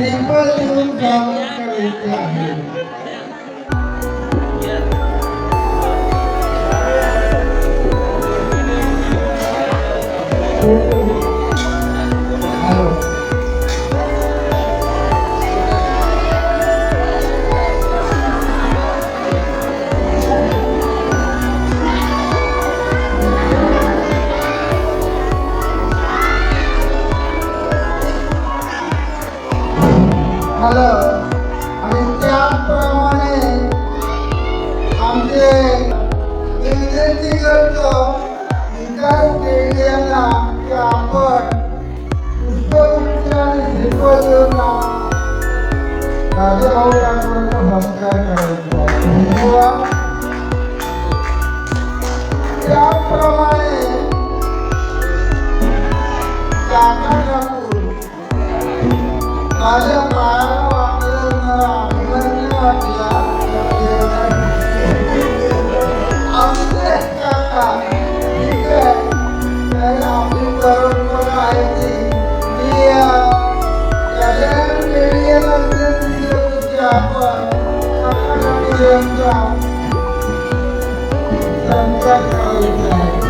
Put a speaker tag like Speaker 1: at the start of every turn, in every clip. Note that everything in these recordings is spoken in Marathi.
Speaker 1: निर्मल रूप जाणून करायचे आहे Kali
Speaker 2: mau yang kurang Sunset Sunset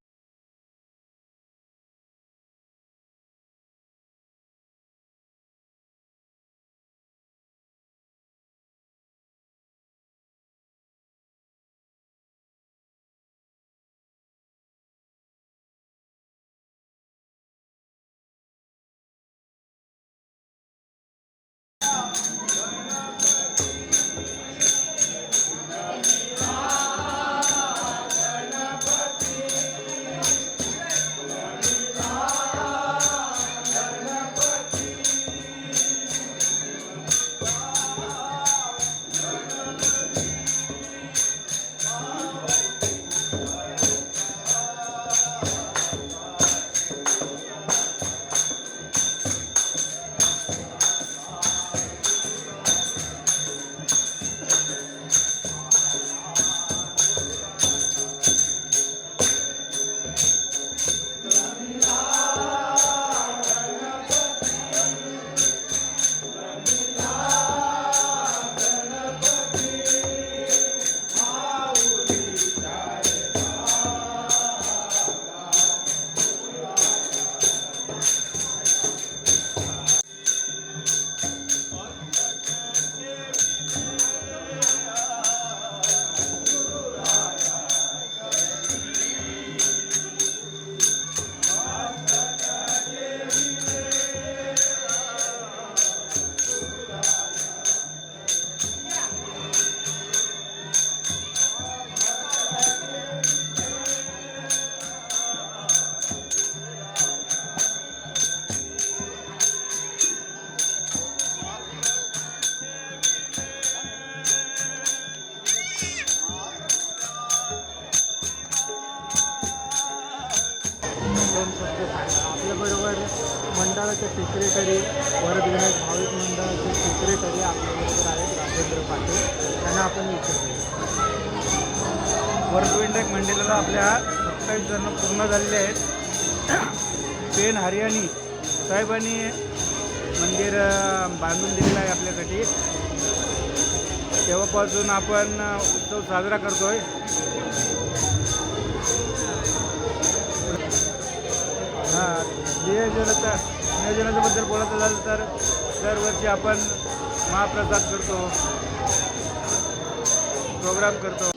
Speaker 2: secretary Varadvinayak भाविक मंडळाचे सेक्रेटरी आपल्याबरोबर आहेत राजेंद्र पाटील. त्यांना आपण विचारूया. वरदविनायक मंडळाला आपल्या सत्तावीस जण पूर्ण झालेले आहेत. पेन हरियाणी साहेबांनी मंदिर बांधून दिलेलं आहे आपल्यासाठी. तेव्हापासून आपण उत्सव साजरा करतोय. हां नियोजनाचा नियोजनाच्याबद्दल बोलायचं झालं तर दरवर्षी आपण
Speaker 3: महाप्रसाद करतो. प्रोग्राम करतो.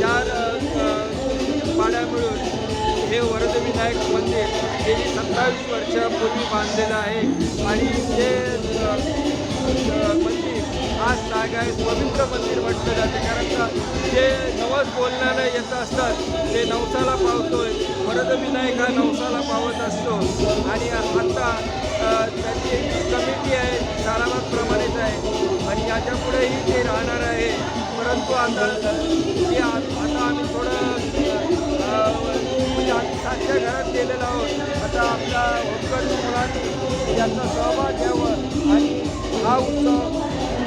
Speaker 3: चार पाड्या मिळून हे वरदविनायक मंदिर गेली सत्तावीस वर्षापूर्वी बांधलेलं आहे आणि ते मंदिर आज जागा आहे पवित्र मंदिर म्हटलं जाते. कारण का जे नवस बोलणारे येत असतात ते नवसाला पावतोय वरदविनायक हा नवसाला पावत असतो. आणि आता त्याची कमिटी आहे ती आहे. आणि याच्यापुढेही ते राहणार आहे. परंतु आता ते आता आम्ही थोडं म्हणजे आम्ही सातच्या घरात गेलेलो आहोत. आता आपल्या होतकर मुलांनी याचा सहभाग घ्यावा आणि हा उत्सव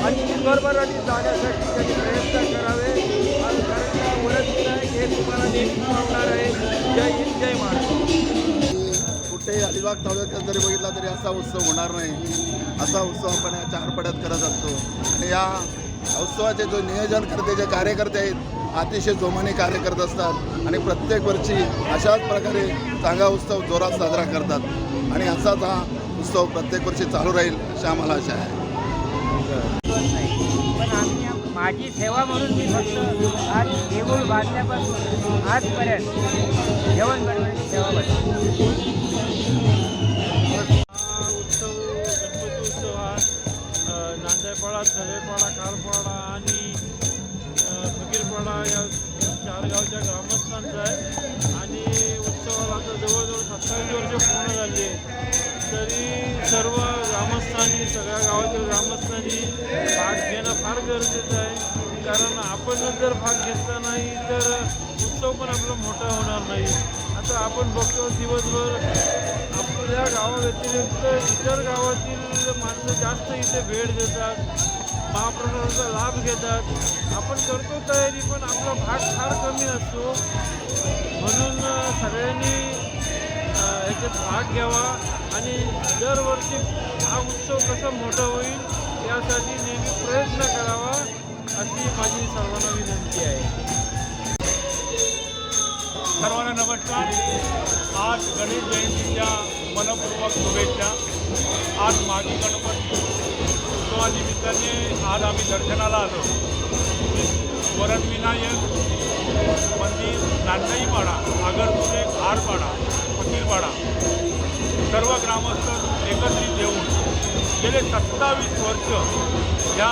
Speaker 3: आणि भरभराटी जाण्यासाठी त्यांनी प्रयत्न करावे. आणि कारण का नाही हे तुम्हाला नेहमी पावणार आहे. जय हिंद जय महाराष्ट्र.
Speaker 4: कुठेही अलिबाग तालुक्यात जरी बघितला तरी असा उत्सव होणार नाही. असा उत्सव आपण या चार पड्यात करत असतो. आणि या उत्सवाचे जो नियोजनकर्ते जे कार्यकर्ते आहेत अतिशय जोमाने कार्य करत असतात आणि प्रत्येक वर्षी अशाच प्रकारे चांगला उत्सव जोरात साजरा करतात. आणि असाच हा उत्सव प्रत्येक वर्षी चालू राहील अशी आम्हाला आशा आहे.
Speaker 5: पण आम्ही माझी सेवा म्हणून मी फक्त आज देऊळ बांधल्यापासून आजपर्यंत जेवण बनवण्याची सेवा बघतो
Speaker 6: नांदेडपाडा थरेपाडा कारपाडा आणि फकीरपाडा या चार गावच्या ग्रामस्थांचा आहे. आणि उत्सवाला आता जवळजवळ सत्तावीस वर्ष पूर्ण झाली आहे तरी सर्व ग्रामस्थांनी सगळ्या गावातील ग्रामस्थांनी भाग घेणं फार गरजेचं आहे. कारण आपण जर भाग घेतला नाही तर उत्सव पण आपला मोठा होणार नाही. आता आपण बघतो दिवसभर आपल्या गावाव्यतिरिक्त इतर गावातील माणसं जास्त इथे भेट देतात महाप्रसादाचा लाभ घेतात. आपण करतो तयारी पण आपला भाग फार कमी असतो. म्हणून सगळ्यांनी याच्यात भाग घ्यावा आणि दरवर्षी हा उत्सव कसा मोठा होईल यासाठी नेहमी प्रयत्न करावा अशी माझी सर्वांना विनंती आहे.
Speaker 7: सर्वांना नमस्कार. आज गणेश जयंतीच्या मनपूर्वक शुभेच्छा. आज मागी गणपती उत्सवानिमित्ताने आज आम्ही दर्शनाला आलो. वरणविनायक मंदिर नांदईपाडा आगरपुरे खारपाडा फकीरपाडा. सर्व ग्रामस्थ एकत्रित येऊन गेले सत्तावीस वर्ष या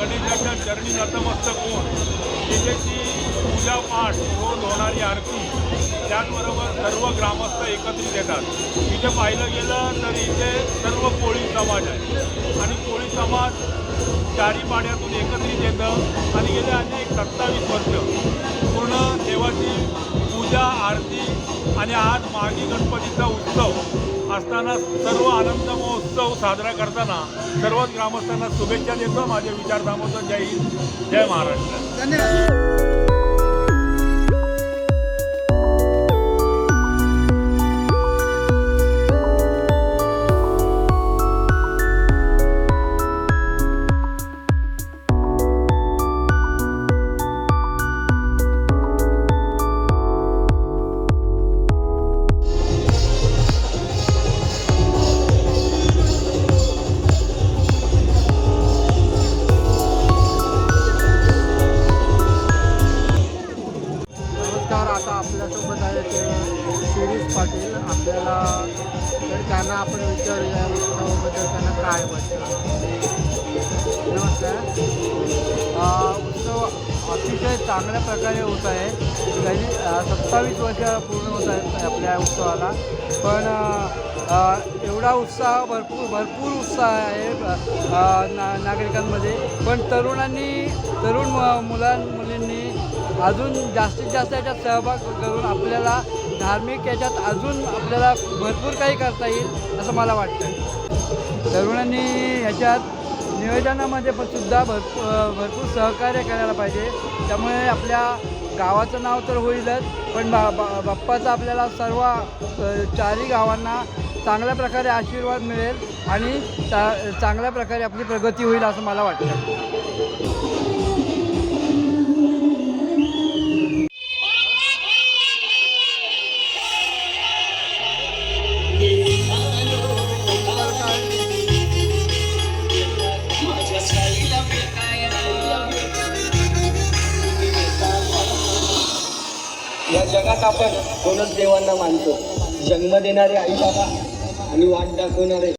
Speaker 7: गणेशाच्या चरणी नतमस्तक होऊन. त्याच्याची पूजापाठ रोज होणारी आरती त्याचबरोबर सर्व ग्रामस्थ एकत्रित येतात. इथे पाहिलं गेलं तर इथे सर्व कोळी समाज आहे. आणि कोळी समाज चारी पाड्यातून एकत्रित येतं. आणि गेले अनेक सत्तावीस वर्ष पूर्ण देवाची पूजा आरती आणि आज मागी गणपतीचा उत्सव असताना सर्व आनंद महोत्सव साजरा करताना सर्वच ग्रामस्थांना शुभेच्छा देतो. माझे विचार थांबवतो. जय हिंद. जय महाराष्ट्र.
Speaker 1: धन्यवाद.
Speaker 2: चांगल्या प्रकारे होत आहे. काही सत्तावीस वर्ष पूर्ण होत आहेत आपल्या उत्सवाला. पण एवढा उत्साह भरपूर भरपूर उत्साह आहे ना नागरिकांमध्ये. पण तरुणांनी तरुण म- मुलां मुलींनी अजून जास्तीत जास्त याच्यात सहभाग करून आपल्याला धार्मिक याच्यात अजून आपल्याला भरपूर काही करता येईल असं मला वाटतं तरुणांनी याच्यात नियोजनामध्ये पण सुद्धा भरपूर भरपूर सहकार्य करायला पाहिजे. त्यामुळे आपल्या गावाचं नाव तर होईलच पण बा बा बाप्पाचा आपल्याला सर्व चारही गावांना चांगल्या प्रकारे आशीर्वाद मिळेल आणि चा चांगल्या प्रकारे आपली प्रगती होईल असं मला वाटतं.
Speaker 8: जगात आपण दोनच देवांना मानतो? जन्म देणारे आई बाबा आणि वाट दाखवणारे